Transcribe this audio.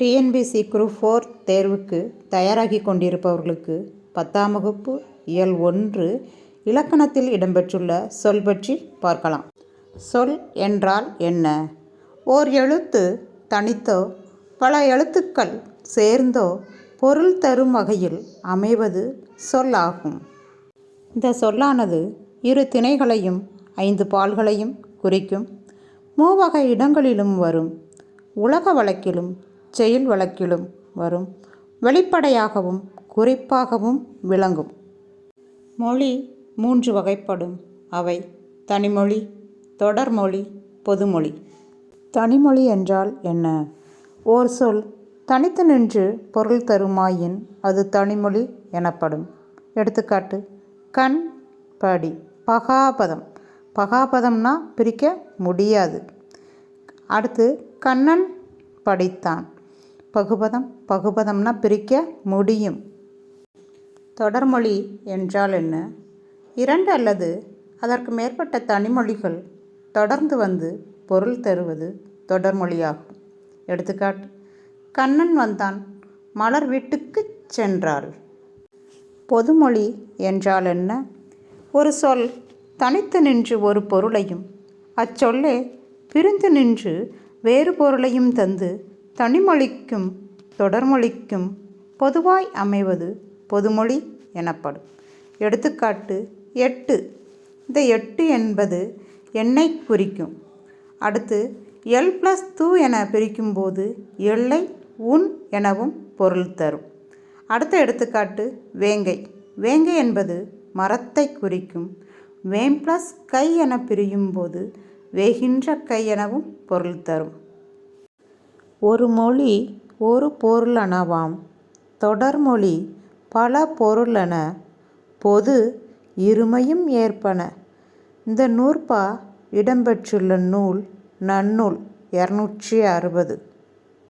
TNPSC group four தேர்வுக்கு தயாராகி கொண்டிருப்பவர்களுக்கு பத்தாம் வகுப்பு இயல் ஒன்று இலக்கணத்தில் இடம்பெற்றுள்ள சொல் பற்றி பார்க்கலாம். சொல் என்றால் என்ன? ஓர் எழுத்து தனித்தோ பல எழுத்துக்கள் சேர்ந்தோ பொருள் தரும் வகையில் அமைவது சொல்லாகும் இந்த சொல்லானது இரு திணைகளையும் ஐந்து பால்களையும் குறிக்கும். மூவகை இடங்களிலும் வரும். உலக வழக்கிலும் செயல் வழக்கிலும் வரும். வெளிப்படையாகவும் குறிப்பாகவும் விளங்கும். மொழி மூன்று வகைப்படும். அவை தனிமொழி தொடர்மொழி பொதுமொழி. தனிமொழி என்றால் என்ன? ஓர் சொல் தனித்து நின்று பொருள் தருமாயின் அது தனிமொழி எனப்படும். எடுத்துக்காட்டு கண் படி பகாபதம். பகாபதம்னா பிரிக்க முடியாது. அடுத்து கண்ணன் படித்தான். பகுபதம் பகுபதம்னா பிரிக்க முடியும். தொடர்மொழி என்றால் என்ன? இரண்டு அல்லது அதற்கு மேற்பட்ட தனிமொழிகள் தொடர்ந்து வந்து பொருள் தருவது தொடர்மொழியாகும். எடுத்துக்காட்டு கண்ணன் வந்தான் மலர் வீட்டுக்குச் சென்றாள். பொதுமொழி என்றால் என்ன? ஒரு சொல் தனித்து நின்று ஒரு பொருளையும் அச்சொல்லே பிரிந்து நின்று வேறு பொருளையும் தந்து தனிமொழிக்கும் தொடர்மொழிக்கும் பொதுவாய் அமைவது பொதுமொழி எனப்படும். எடுத்துக்காட்டு எட்டு. இந்த எட்டு என்பது எண்ணை குறிக்கும். அடுத்து எல் ப்ளஸ் தூ என பிரிக்கும்போது எல்லை உன் எனவும் பொருள் தரும். அடுத்த எடுத்துக்காட்டு வேங்கை. வேங்கை என்பது மரத்தை குறிக்கும். வேம் ப்ளஸ் கை என பிரியும் போது வேகின்ற கை எனவும் பொருள் தரும். ஒரு மொழி ஒரு பொருளனவாம். தொடர்மொழி பல பொருளன பொது இருமையும் ஏற்பன. இந்த நூற்பா இடம்பெற்றுள்ள நூல் நன்னூல் இரநூற்றி அறுபது.